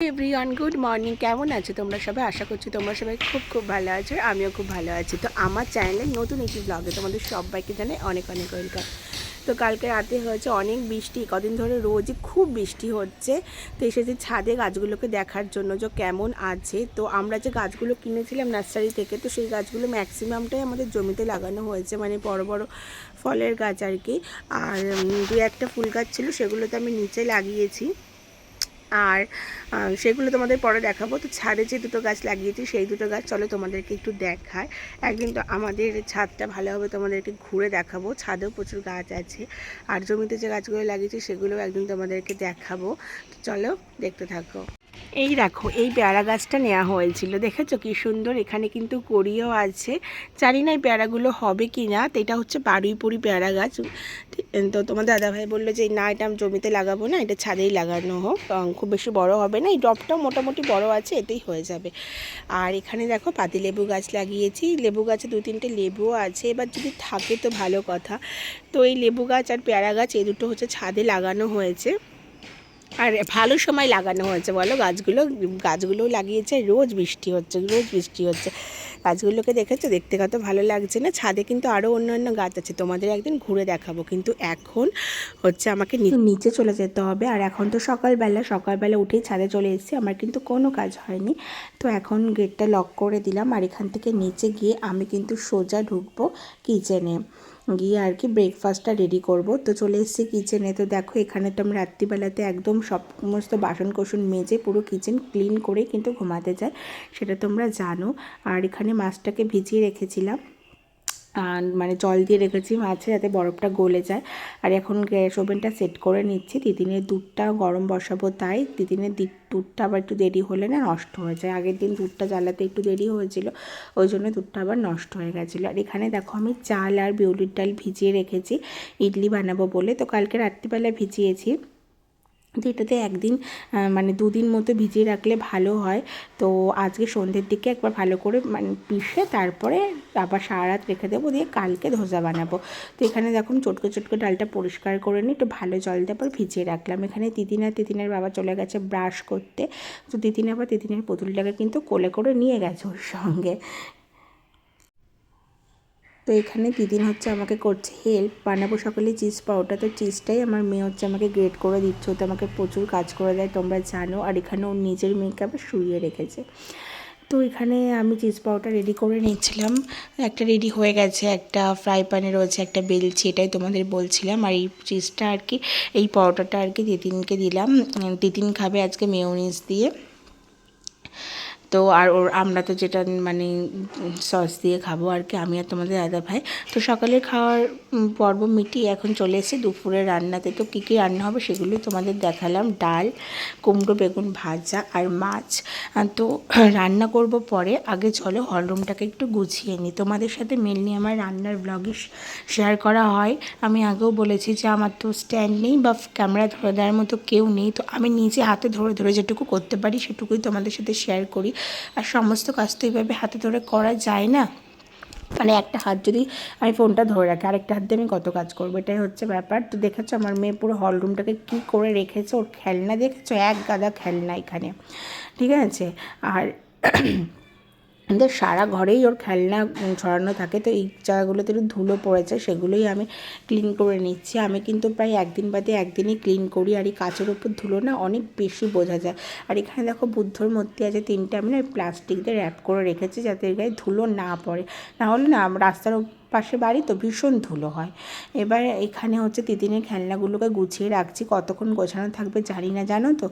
Everyone, good morning. কেমন আছো তোমরা সবাই? আশা করছি তোমরা সবাই খুব খুব ভালো আছো, আমিও খুব ভালো আছি। তো আমার চ্যানেলে নতুন একটি ব্লগে তোমাদের সবাইকে জানাই অনেক অনেক ওয়েলকাম তো কালকে রাতে হয়েছে অনেক বৃষ্টি, কদিন ধরে রোজই খুব বৃষ্টি হচ্ছে। তো এসেছি ছাদে গাছগুলোকে দেখার জন্য যে কেমন আছে। তো আমরা যে গাছগুলো কিনেছিলাম নার্সারি থেকে, তো সেই গাছগুলো ম্যাক্সিমামটাই আমাদের জমিতে লাগানো হয়েছে মানে বড় বড় ফলের গাছ আর কি। আর দু একটা ফুল গাছ ছিল সেগুলো তো আমি নিচে লাগিয়েছি। আর সেগুলো তোমাদের পরে দেখাবো। তো ছাদে যে দুটো গাছ লাগিয়েছি, সেই দুটো গাছ চলো তোমাদেরকে একটু দেখায় একদিন তো আমাদের ছাদটা ভালোভাবে তোমাদেরকে ঘুরে দেখাবো। ছাদেও প্রচুর গাছ আছে। আর জমিতে যে গাছগুলো লাগিয়েছি, সেগুলোও একদিন তোমাদেরকে দেখাবো। চলো দেখতে থাকো। এই দেখো, এই পেয়ারা গাছটা নেওয়া হয়েছিল। দেখেছ কি সুন্দর? এখানে কিন্তু কড়িও আছে। জানি না এই পেয়ারাগুলো হবে কি না তো এটা হচ্ছে বারুইপুরি পেয়ারা গাছ। তো তোমার দাদাভাই বলল যে, না, এটা আমি জমিতে লাগাবো না, এটা ছাদেই লাগানো হোক। খুব বেশি বড় হবে না। এই ডবটাও মোটামুটি বড় আছে, এতেই হয়ে যাবে। আর এখানে দেখো পাতি লেবু গাছ লাগিয়েছি। লেবু গাছে দু তিনটে লেবুও আছে। এবার যদি থাকে তো ভালো কথা। তো এই লেবু গাছ আর পেয়ারা গাছ, এই দুটো হচ্ছে ছাদে লাগানো হয়েছে। আর ভালো সময় লাগানো হয়েছে, বলো? গাছগুলো, গাছগুলোও লাগিয়েছে, রোজ বৃষ্টি হচ্ছে, রোজ বৃষ্টি হচ্ছে। গাছগুলোকে দেখেছ? দেখতে কত ভালো লাগছে না? ছাদে কিন্তু আরও অন্যান্য গাছ আছে, তোমাদের একদিন ঘুরে দেখাবো। কিন্তু এখন হচ্ছে আমাকে নিচে চলে যেতে হবে। আর এখন তো সকালবেলা সকালবেলা উঠেই ছাদে চলে এসেছি, আমার কিন্তু কোনো কাজ হয়নি। তো এখন গেটটা লক করে দিলাম, আর এখান থেকে নিচে গিয়ে আমি কিন্তু সোজা ঢুকবো কিচেনে গিয়ে আর কি ব্রেকফাস্টটা রেডি করব। তো চলে এসেছি কিচেনে তো দেখো, এখানে তো আমি রাত্রিবেলাতে একদম সমস্ত বাসন কোসন মেজে পুরো কিচেন ক্লিন করে কিন্তু ঘুমাতে যাই, সেটা তোমরা জানো। আর এখানে মাছটাকে ভিজিয়ে রেখেছিলাম। মানে জল দিয়ে রেখেছি মাছে যাতে বরফটা গলে যায়। আর এখন গ্যাস ওভেনটা সেট করে নিচ্ছি। তিতিনের দুধটা গরম বসাবো তাই। তিতিনের দুধটা আবার একটু দেরি হলে না নষ্ট হয়ে যায়। আগের দিন দুধটা জ্বালাতে একটু দেরি হয়েছিল, ওই জন্য দুধটা আবার নষ্ট হয়ে গেছিল। আর এখানে দেখো আমি চাল আর বিউলির ডাল ভিজিয়ে রেখেছি। ইডলি বানাবো বলে। তো কালকে রাত্রিবেলা ভিজিয়েছি। তো এটাতে একদিন মানে দুদিন মতো ভিজিয়ে রাখলে ভালো হয়। তো আজকে সন্ধ্যের দিকে একবার ভালো করে মানে পিষে তারপরে আবার সারা রাত রেখে দেবো, দিয়ে কালকে ধোসা বানাবো। তো এখানে দেখুন চটকে চটকে ডালটা পরিষ্কার করে নিই একটু ভালো জল দিয়ে আবার ভিজিয়ে রাখলাম। এখানে তিতিন তিতিনের বাবা চলে গেছে ব্রাশ করতে। তো তিতিন আবার তিতিনের পুতুলটাকে কিন্তু কোলে করে নিয়ে গেছে ওর সঙ্গে। তো এখানে দিদিন হচ্ছে আমাকে করছে হেল্প বানাবো সকালে চিজ পাউডার। তো চিজটাই আমার মেয়ে হচ্ছে আমাকে গ্রেট করে দিচ্ছে। তো আমাকে প্রচুর কাজ করে দেয়, তোমরা জানো। আর এখানে ওর নিজের মেয়েকে আবার শুইয়ে রেখেছে। তো এখানে আমি চিজ পাউডার রেডি করে নিয়েছিলাম। একটা রেডি হয়ে গেছে, একটা ফ্রাই প্যানে রয়েছে, একটা বেলছি এটাই তোমাদের বলছিলাম। আর এই চিজটা আর কি, এই পাউডারটা আর কি দিদিনকে দিলাম। দিদিন খাবে আজকে মেয়োনিজ দিয়ে। তো আর ওর, আমরা তো যেটা মানে সস দিয়ে খাব আর কি, আমি আর তোমাদের দাদা ভাই। তো সকালের খাওয়ার পর্ব মিটিয়ে এখন চলে এসেছি দুপুরের রান্নাতে। তো কী কী রান্না হবে সেগুলোই তোমাদের দেখালাম। ডাল, কুমড়ো, বেগুন ভাজা আর মাছ। তো রান্না করব পরে। আগে চলো হলরুমটাকে একটু গুছিয়ে নিই। তোমাদের সাথে মেনলি আমার রান্নার ব্লগে শেয়ার করা হয়। আমি আগেও বলেছি যে আমার তো স্ট্যান্ড নেই বা ক্যামেরা ধরে দেওয়ার মতো কেউ নেই। তো আমি নিজে হাতে ধরে ধরে যেটুকু করতে পারি সেটুকুই তোমাদের সাথে শেয়ার করি। আর সমস্ত কাজ তো এইভাবে হাতে ধরে করা যায় না। মানে একটা হাত যদি আমি ফোনটা ধরে রাখি, আরেকটা হাত দিয়ে আমি কত কাজ করব, এটাই হচ্ছে ব্যাপার। তো দেখেছ আমার মেয়ে পুরো হল রুমটাকে কী করে রেখেছে, ওর খেলনা দেখেছ? এক গাদা খেলনা এখানে। ঠিক আছে? আর আমাদের সারা ঘরেই ওর খেলনা ছড়ানো থাকে, তো এই জায়গাগুলোতে একটু ধুলো পড়েছে, সেগুলোই আমি ক্লিন করে নিচ্ছি। আমি কিন্তু প্রায় একদিন বাদে একদিনই ক্লিন করি, আর এই কাচের ওপর ধুলো না অনেক বেশি বোঝা যায়। আর এখানে দেখো বুদ্ধর মূর্তি আছে, তিনটে আমি না প্লাস্টিক দিয়ে র্যাপ করে রেখেছি যাতে এর গায়ে ধুলো না পড়ে। না হলে না, রাস্তার পাশে বাড়ি তো ভীষণ ধুলো হয়। এবার এখানে হচ্ছে তিতিনের খেলনাগুলোকে গুছিয়ে রাখছি, কতক্ষণ গোছানো থাকবে জানি না, জানো তো?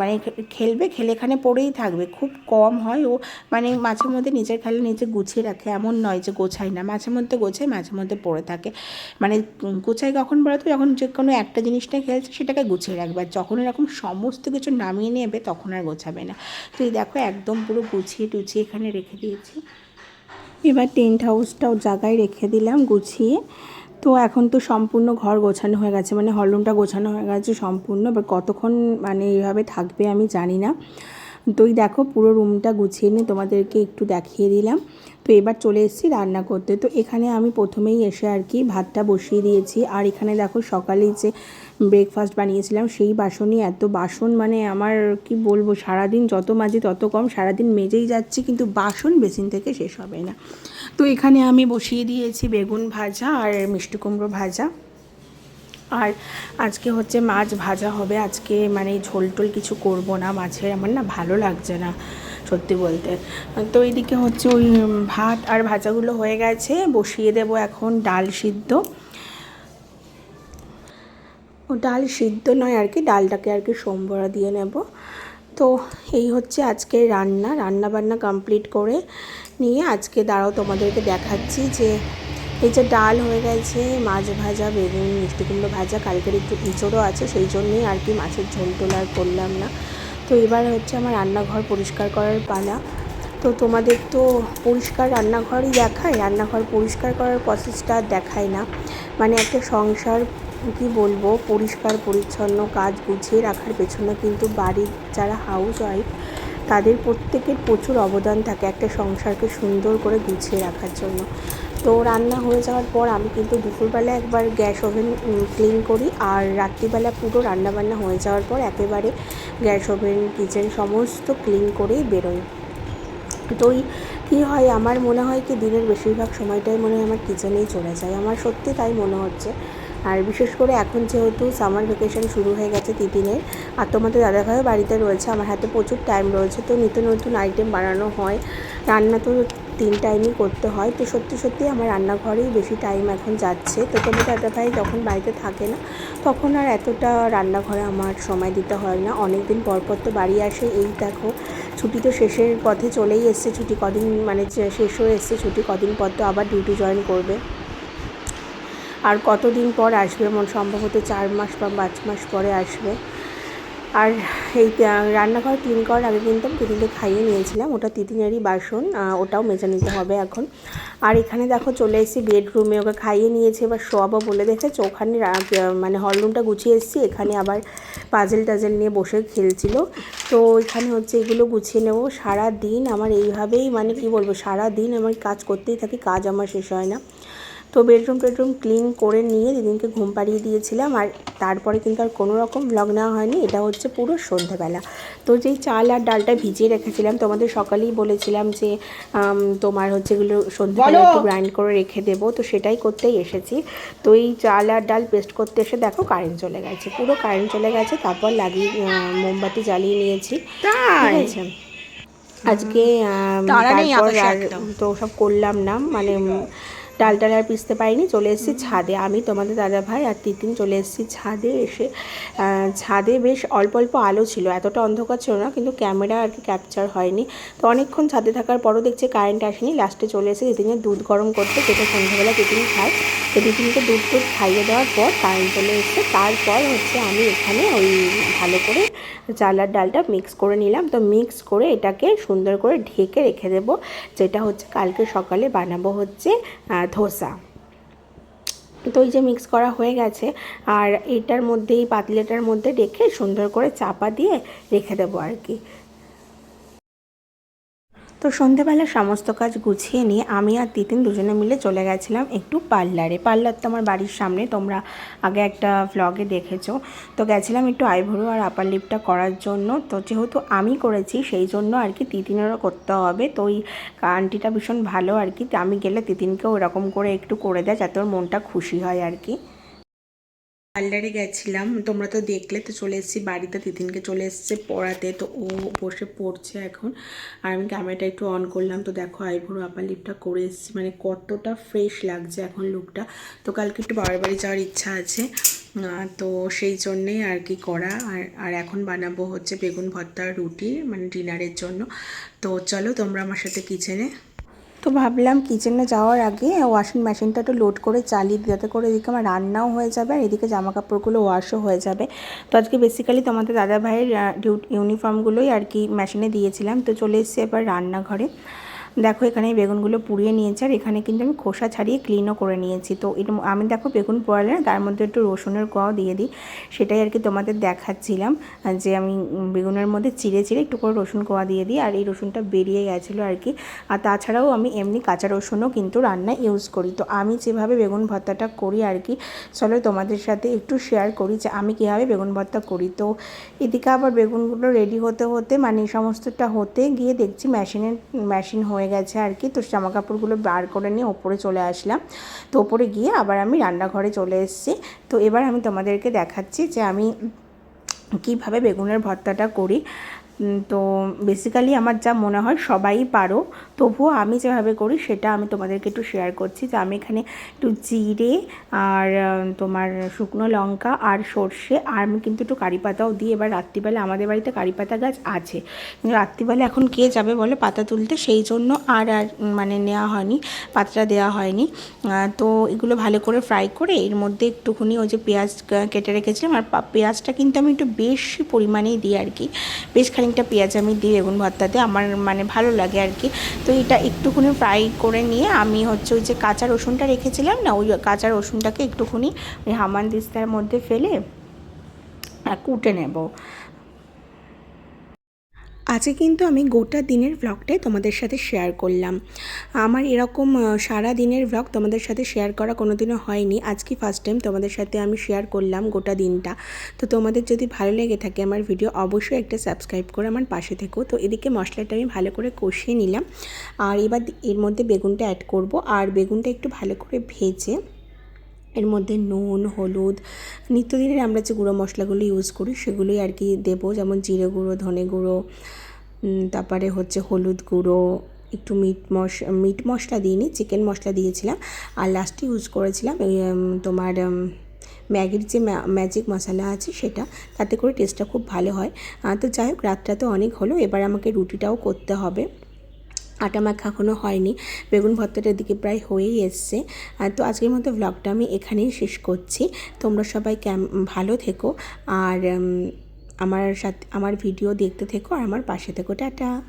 মানে খেলবে, খেলে এখানে পড়েই থাকবে, খুব কম হয় ও মানে মাঝে মধ্যে নিজের খেলা নিজে গুছিয়ে রাখে, এমন নয় যে গোছায় না, মাঝে মধ্যে গোছায়, মাঝে মধ্যে পড়ে থাকে। মানে গোছায় কখন বলতো যখন যে কোনো একটা জিনিস নিয়ে খেলছে সেটাকে গুছিয়ে রাখবে, আর যখন এরকম সমস্ত কিছু নামিয়ে নেবে তখন আর গোছাবে না। তো এই দেখো একদম পুরো গুছিয়ে টুছিয়ে এখানে রেখে দিয়েছি। এবার টেন্ট হাউসটাও জায়গায় রেখে দিলাম, গুছিয়ে। তো এখন তো সম্পূর্ণ ঘর গোছানো হয়ে গেছে মানে হলরুমটা গোছানো হয়ে গেছে সম্পূর্ণ। এবার কতক্ষণ মানে এইভাবে থাকবে আমি জানি না। তো এই দেখো পুরো রুমটা গুছিয়ে নিয়ে তোমাদেরকে একটু দেখিয়ে দিলাম। তো এবার চলে এসেছি রান্না করতে। তো এখানে আমি প্রথমেই এসে আর কি ভাতটা বসিয়ে দিয়েছি। আর এখানে দেখো সকালেই যে ব্রেকফাস্ট বানিয়েছিলাম, সেই বাসনই এত বাসন মানে আমার কি বলব, সারাদিন যত মাঝে তত কম, সারাদিন মেজেই যাচ্ছে, কিন্তু বাসন বেসিন থেকে শেষ হবে না। তো এখানে আমি বসিয়ে দিয়েছি বেগুন ভাজা আর মিষ্টি কুমড়ো ভাজা। আর আজকে হচ্ছে মাছ ভাজা হবে, আজকে মানে ঝোল টোল কিছু করব না, মাছের আমার না ভালো লাগছে না, সত্যি বলতে। তো এইদিকে হচ্ছে ওই ভাত আর ভাজাগুলো হয়ে গেছে, বসিয়ে দেব এখন ডাল সিদ্ধ। ডাল সিদ্ধ নয় আর কি, ডালটাকে আর কি সোমবড়া দিয়ে নেব। তো এই হচ্ছে আজকে রান্না। রান্না বান্না কমপ্লিট করে নিয়ে আজকে দাঁড়াও তোমাদেরকে দেখাচ্ছি যে এই যে ডাল হয়ে গেছে, মাছ ভাজা, বেগুন, মিষ্টি কুমড়ো ভাজা, কালকের একটু ইঁচড়ও আছে, সেই জন্যই আর কি মাছের ঝোল টোল আর করলাম না। তো এবার হচ্ছে আমার রান্নাঘর পরিষ্কার করার পালা। তো তোমাদের তো পরিষ্কার রান্নাঘরই দেখায়, রান্নাঘর পরিষ্কার করার প্রসেসটা দেখায় না। মানে একটা সংসার কি বলব, পরিষ্কার, পরিচ্ছন্ন, কাজ গুছিয়ে রাখার পেছনে কিন্তু বাড়ির যারা হাউস ওয়াইফ তাদের প্রত্যেকের প্রচুর অবদান থাকে একটা সংসারকে সুন্দর করে গুছিয়ে রাখার জন্য। তো রান্না হয়ে যাওয়ার পর আমি কিন্তু দুপুরবেলা একবার গ্যাস ওভেন ক্লিন করি আর রাত্রিবেলা পুরো রান্নাবান্না হয়ে যাওয়ার পর একেবারে গ্যাস ওভেন কিচেন সমস্ত ক্লিন করেই বেরোই। তো কী হয়, আমার মনে হয় কি দিনের বেশিরভাগ সময়টাই মনে হয় আমার কিচেনেই চলে যায়। আমার সত্যি তাই মনে হচ্ছে। আর বিশেষ করে এখন যেহেতু সামার ভ্যাকেশন শুরু হয়ে গেছে তিতিনের, আর তোমাদের দাদাভাইও বাড়িতে রয়েছে, আমার হাতে প্রচুর টাইম রয়েছে, তো নিত্য নতুন আইটেম বানানো হয়। রান্না তো তিন টাইমই করতে হয়, তো সত্যি সত্যি আমার রান্নাঘরেই বেশি টাইম এখন যাচ্ছে। তো তোমার দাদাভাই যখন বাড়িতে থাকে না, তখন আর এতটা রান্নাঘরে আমার সময় দিতে হয় না। অনেক দিন পর পর তো বাড়ি আসে, এই দেখো, ছুটি তো শেষের পথে চলেই এসছে, ছুটি কদিন মানে শেষ হয়ে এসছে, ছুটি কদিন পর তো আবার ডিউটি জয়েন করবে। আর কতদিন পর আসবে মন সম্ভবত চার মাস বা পাঁচ মাস পরে আসবে। আর এই রান্নাঘর ক্লিন করার আগে কিন্তু আমি তিতিনকে খাইয়ে নিয়েছিলাম। ওটা তিতিনেরই বাসন ওটাও মেজে নিতে হবে এখন। আর এখানে দেখো চলে এসেছি বেডরুমে ওকে খাইয়ে নিয়েছে। এবার শোয়াবো বলে দেখেছ? ওখানে মানে হলরুমটা গুছিয়ে এসেছি। এখানে আবার পাজেল টাজেল নিয়ে বসে খেলছিল। তো এখানে হচ্ছে এগুলো গুছিয়ে নেব। সারা দিন আমার এইভাবেই মানে কি বলব? সারা দিন আমার কাজ করতেই থাকি, কাজ আমার শেষ হয় না। তো বেডরুম টেডরুম ক্লিন করে নিয়ে দিদিনকে ঘুম পাড়িয়ে দিয়েছিলাম আর তারপরে কিন্তু আর কোনো রকম ব্লগ নেওয়া হয়নি। এটা হচ্ছে পুরো সন্ধ্যাবেলা তো যেই চাল আর ডালটা ভিজিয়ে রেখেছিলাম তোমাদের সকালেই বলেছিলাম যে তোমার হচ্ছে এগুলো সন্ধ্যাবেলা একটু গ্রাইন্ড করে রেখে দেবো। তো সেটাই করতেই এসেছি। তো এই চাল আর ডাল পেস্ট করতে এসে দেখো কারেন্ট চলে গেছে। পুরো কারেন্ট চলে গেছে তারপর লাগিয়ে মোমবাতি জ্বালিয়ে নিয়েছি। ঠিক আছে? আজকে তারপর আর তো সব করলাম না। মানে ডাল ডাল আর পিসতে পারিনি চলে এসেছি ছাদে। আমি তোমাদের দাদা ভাই আর তিতিন চলে এসেছি ছাদে এসে ছাদে বেশ অল্প অল্প আলো ছিল এতটা অন্ধকার ছিল না কিন্তু ক্যামেরা আর কি ক্যাপচার হয়নি। তো অনেকক্ষণ ছাদে থাকার পরও দেখছি কারেন্ট আসেনি লাস্টে চলে এসে তিতিনের দুধ গরম করতে যেটা সন্ধ্যাবেলা তিতিন খায়। তো তিতিনকে দুধ টুধ খাইয়ে দেওয়ার পর কারেন্ট চলে এসছে তারপর হচ্ছে আমি এখানে ওই ভালো করে চাল আর ডালটা মিক্স করে নিলাম। তো মিক্স করে এটাকে সুন্দর করে ঢেকে রেখে দেবো যেটা হচ্ছে কালকে সকালে বানাবো হচ্ছে ধোসা। তো এই যে মিক্স করা হয়ে গেছে, আর এটার মধ্যে, এই পাতলেটার মধ্যে রেখে সুন্দর করে চাপা দিয়ে রেখে দেবো আর কি। তো সন্ধেবেলা সমস্ত কাজ গুছিয়ে নিয়ে আমি আর তিতিন দুজনে মিলে চলে গেছিলাম একটু পার্লারে। পার্লার তো আমার বাড়ির সামনে, তোমরা আগে একটা ভ্লগে দেখেছ। তো গেছিলাম একটু আইভরো আর আপার লিপটা করার জন্য। তো যেহেতু আমি করেছি, সেই জন্য আর কি তিতিনেরও করতে হবে। তো ওই আন্টিটা ভীষণ ভালো আর কি। আমি গেলে তিতিনকেও ওরকম করে একটু করে দেয়, যাতে ওর মনটা খুশি হয় আর কি। পার্লারে গেছিলাম, তোমরা তো দেখলে তো চলে এসেছি বাড়িতে তিতিনকে চলে এসছে পড়াতে, তো ও বসে পড়ছে এখন। আর আমি ক্যামেরাটা একটু অন করলাম, তো দেখো আইভুরো আপার লিপটা করে এসেছি মানে কতটা ফ্রেশ লাগছে এখন লুকটা তো কালকে একটু বাবার বাড়ি যাওয়ার ইচ্ছা আছে তো সেই জন্যেই আর কি করা। আর আর এখন বানাবো হচ্ছে বেগুন ভর্তা রুটি মানে ডিনারের জন্য। তো চলো তোমরা আমার সাথে কিচেনে তো ভাবলাম কিচেনে যাওয়ার আগে ওয়াশিং মেশিনটা একটু লোড করে চালিয়ে যাতে করে এদিকে আমার রান্নাও হয়ে যাবে আর এদিকে জামা কাপড়গুলো ওয়াশও হয়ে যাবে। তো আজকে বেসিক্যালি তোমাদের দাদা ভাইয়ের ইউনিফর্মগুলোই আর কি মেশিনে দিয়েছিলাম। তো চলে এসছি এবার রান্নাঘরে। দেখো এখানে বেগুনগুলো পুড়িয়ে নিয়েছি, আর এখানে কিন্তু আমি খোসা ছাড়িয়ে ক্লিনও করে নিয়েছি। তো এটা আমি দেখো বেগুন পোড়ালে না তার মধ্যে একটু রসুনের কোয়াও দিয়ে দিই। সেটাই আর কি তোমাদের দেখাচ্ছিলাম, যে আমি বেগুনের মধ্যে চিড়ে চিড়ে একটু করে রসুন কোয়া দিয়ে দিই, আর এই রসুনটা বেরিয়ে গেছিল আর কি। আর তাছাড়াও আমি এমনি কাঁচা রসুনও কিন্তু রান্নায় ইউজ করি। তো আমি যেভাবে বেগুন ভর্তাটা করি আর কি, চলো তোমাদের সাথে একটু শেয়ার করি যে আমি কীভাবে বেগুন ভর্তা করি। তো এদিকে আবার বেগুনগুলো রেডি হতে হতে মানে সমস্তটা হতে গিয়ে দেখছি মেশিনের মেশিন হয়ে গেছে আর কি। তো জামা কাপড়গুলো বার করে নিয়ে ওপরে চলে আসলাম। তো ওপরে গিয়ে আবার আমি রান্নাঘরে চলে এসেছি। তো এবার আমি তোমাদেরকে দেখাচ্ছি যে আমি কীভাবে বেগুনের ভর্তাটা করি। তো বেসিক্যালি আমার যা মনে হয় সবাই পারো। তবুও আমি যেভাবে করি সেটা আমি তোমাদেরকে একটু শেয়ার করছি যে আমি এখানে একটু জিরে আর তোমার শুকনো লঙ্কা আর সর্ষে আর আমি কিন্তু একটু কারি পাতাও দিই। এবার রাত্রিবেলা আমাদের বাড়িতে কারি পাতা গাছ আছে। কিন্তু রাত্রিবেলা এখন কে যাবে বলে? পাতা তুলতে সেই জন্য আর আর মানে নেওয়া হয়নি, পাতাটা দেওয়া হয়নি। তো এগুলো ভালো করে ফ্রাই করে এর মধ্যে একটুখানি ওই যে পেঁয়াজ কেটে রেখেছিলাম। আর পেঁয়াজটা কিন্তু আমি একটু বেশি পরিমাণেই দিই আর কি বেশ খানিকটা পেঁয়াজ আমি দিই বেগুন ভর্তাতে আমার মানে ভালো লাগে আর কি। তো এটা একটুখানি ফ্রাই করে নিয়ে আমি হচ্ছে ওই যে কাঁচা রসুনটা রেখেছিলাম না, ওই কাঁচা রসুনটাকে একটুখানি ওই হামান দিস্তার মধ্যে ফেলে কুটে নেব। আজকে কিন্তু আমি গোটা দিনের ভ্লগটাই তোমাদের সাথে শেয়ার করলাম। আমার এরকম সারা দিনের ভ্লগ তোমাদের সাথে শেয়ার করা কোনো দিনও হয়নি। আজকে ফার্স্ট টাইম তোমাদের সাথে আমি শেয়ার করলাম গোটা দিনটা। তো তোমাদের যদি ভালো লেগে থাকে আমার ভিডিও অবশ্যই একটা সাবস্ক্রাইব করে আমার পাশে থেকো। তো এদিকে মশলাটা আমি ভালো করে কষিয়ে নিলাম। আর এবার এর মধ্যে বেগুনটা অ্যাড করব। আর বেগুনটা একটু ভালো করে ভেজে, এর মধ্যে নুন, হলুদ, নিত্যদিনের আমরা যে গুঁড়ো মশলাগুলো ইউজ করি, সেগুলোই আর কি দেবো। যেমন জিরে গুঁড়ো, ধনে গুঁড়ো তারপরে হচ্ছে হলুদ গুঁড়ো, একটু মিট মশ, মিট মশলা দিইনি, চিকেন মশলা দিয়েছিলাম। আর লাস্টে ইউজ করেছিলাম তোমার ম্যাগির যে ম্যাজিক মশলা আছে সেটা, তাতে করে টেস্টটা খুব ভালো হয়। তো যাই হোক, রাতটা তো অনেক হলো, এবার আমাকে রুটিটাও করতে হবে। আটা মাখা এখনও হয়নি, বেগুন ভর্তাটার দিকে প্রায় হয়েই এসছে। তো আজকের মতো ব্লগটা আমি এখানেই শেষ করছি। তোমরা সবাই ক্যাম, ভালো থেকো। আর আমার সাথে আমার ভিডিও দেখতে থেকো আর আমার পাশে থেকো টাটা।